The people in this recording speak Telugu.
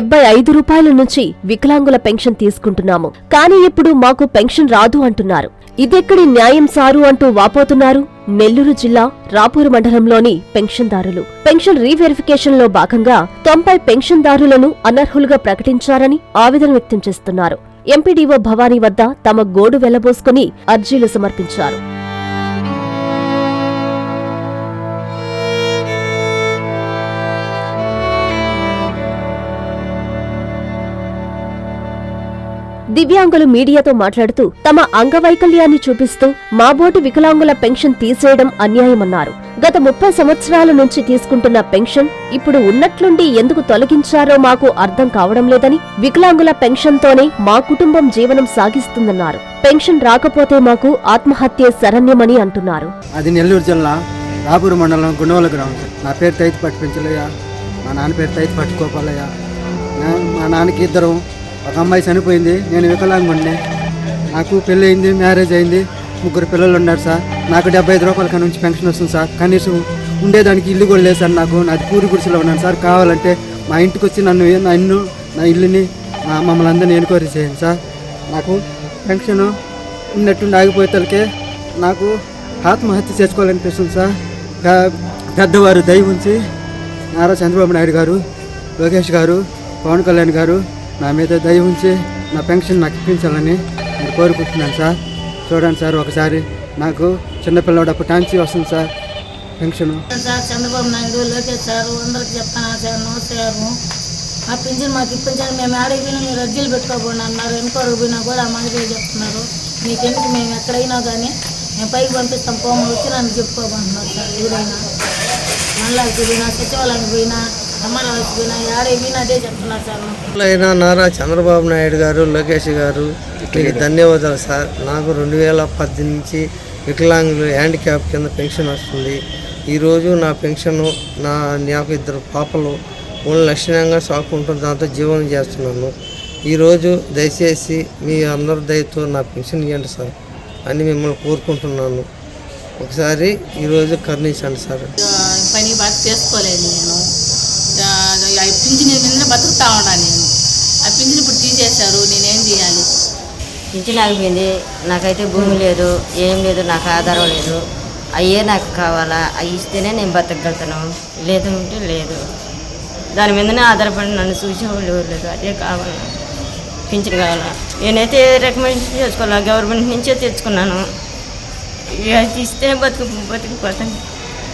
డెబ్బై ఐదు రూపాయల నుంచి వికలాంగుల పెన్షన్ తీసుకుంటున్నాము. కానీ ఇప్పుడు మాకు పెన్షన్ రాదు అంటున్నారు. ఇదెక్కడి న్యాయం సారు అంటూ వాపోతున్నారు? నెల్లూరు జిల్లా రాపూరు మండలంలోని పెన్షన్దారులు. పెన్షన్ రీవెరిఫికేషన్లో భాగంగా తొంభై పెన్షన్దారులను అనర్హులుగా ప్రకటించారని ఆవేదన వ్యక్తం చేస్తున్నారు. ఎంపీడీఓ భవానీ వద్ద తమ గోడు వెళ్ళబోసుకుని అర్జీలు సమర్పించారు. దివ్యాంగులు మీడియాతో మాట్లాడుతూ తమ అంగవైకల్యాన్ని చూపిస్తూ మాబోటి వికలాంగుల పెన్షన్ తీసేయడం అన్యాయమన్నారు. గత ముప్పై సంవత్సరాల నుంచి తీసుకుంటున్న పెన్షన్ ఇప్పుడు ఉన్నట్లుండి ఎందుకు తొలగించారో మాకు అర్థం కావడం లేదని వికలాంగుల పెన్షన్తోనే మా కుటుంబం జీవనం సాగిస్తుందన్నారు. పెన్షన్ రాకపోతే మాకు ఆత్మహత్య శరణ్యమని అంటున్నారు. అది నెల్లూరు జిల్లా రాపూర్ మండలం గుండవల గ్రామం నా పేరు తైతి పట్టు పెంచలయ్య. మా నాన్న పేరు తైతి గోపాలయ్య. మా నాన్నకి ఇద్దరు ఒక అమ్మాయి చనిపోయింది నేను వికలాంగుండి నాకు పెళ్ళి అయింది మ్యారేజ్ అయింది ముగ్గురు పిల్లలు ఉన్నారు సార్. నాకు డెబ్బై ఐదు రూపాయల నుంచి పెన్షన్ వస్తుంది సార్. కనీసం ఉండేదానికి ఇల్లు కూడా లేదు సార్ నాకు. నాది పూరి గుడిసెలో ఉన్నాను సార్. కావాలంటే మా ఇంటికి వచ్చి నన్ను నన్ను నా ఇల్లుని మా- మమ్మల్ని అందరినీ ఎన్క్వైరీ చేయండి సార్. నాకు పెన్షన్ ఉన్నట్టుండి ఆగిపోయేతలకే నాకు ఆత్మహత్య చేసుకోవాలనిపిస్తుంది సార్. పెద్దవారు దయ ఉంచి నారా చంద్రబాబు నాయుడు గారు లోకేష్ గారు పవన్ కళ్యాణ్ గారు నా మీద దయ ఉంచి నా పెన్షన్ నాకు ఇప్పించాలని నేను కోరుకుంటున్నాను సార్. చూడండి సార్ ఒకసారి నాకు చిన్నపిల్లడు అప్పుడు టాన్సీ వస్తుంది sir pension. Sir Chandrababu Naidu Lokesh sir అందరికి చెప్తాను సార్ నమస్కారం ఆ పింఛన్ మాకు ఇప్పించాలి మేము ఆడైపోయినా మీరు అర్జీలు పెట్టుకోబోండి అన్నారు వెనుకోరు పోయినా కూడా మాకే చెప్తున్నారు. మీకెందుకు మేము ఎక్కడైనా కానీ మేము పైకి పంపిస్తాం పోమని వచ్చి నన్ను చెప్పుకోమంటున్నారు సార్. ఎవరైనా మళ్ళాకి పోయినా సచివాలయానికి పోయినా అయినా నారా చంద్రబాబు నాయుడు గారు లోకేష్ గారు మీకు ధన్యవాదాలు సార్. నాకు రెండు వేల పద్దెనిమిది నుంచి వికలాంగులు హ్యాండిక్యాప్ కింద పెన్షన్ వస్తుంది. ఈరోజు నా పెన్షన్ నా నాకు ఇద్దరు పాపలు మూడు లక్షణంగా సాకుంటూ దాంతో జీవనం చేస్తున్నాను. ఈరోజు దయచేసి మీ అందరి దయతో నా పెన్షన్ ఇవ్వండి సార్ అని మిమ్మల్ని కోరుకుంటున్నాను. ఒకసారి ఈరోజు కరుణించండి సార్. పని బాగా చేసుకోలేదు నేను. ఆ పింఛన్ మీద బతుకుతా ఉన్నా నేను. ఆ పింఛన్ ఇప్పుడు తీసేశారు నేనేం చేయాలి? పింఛన్ ఆగిపోయింది నాకైతే భూమి లేదు ఏం లేదు నాకు ఆధారం లేదు. అయ్యే నాకు కావాలా? అవి ఇస్తేనే నేను బతకగలుగుతాను. లేదు ఉంటే లేదు. దాని మీదనే ఆధారపడి నన్ను చూసేవాళ్ళు ఎవరు లేదు అదే కావాలా? పింఛన్ కావాలా? నేనైతే రికమెండ్ చేసుకోవాలా గవర్నమెంట్ నుంచే తెచ్చుకున్నాను. ఇక అది ఇస్తేనే బతుకు బతికిపోతాను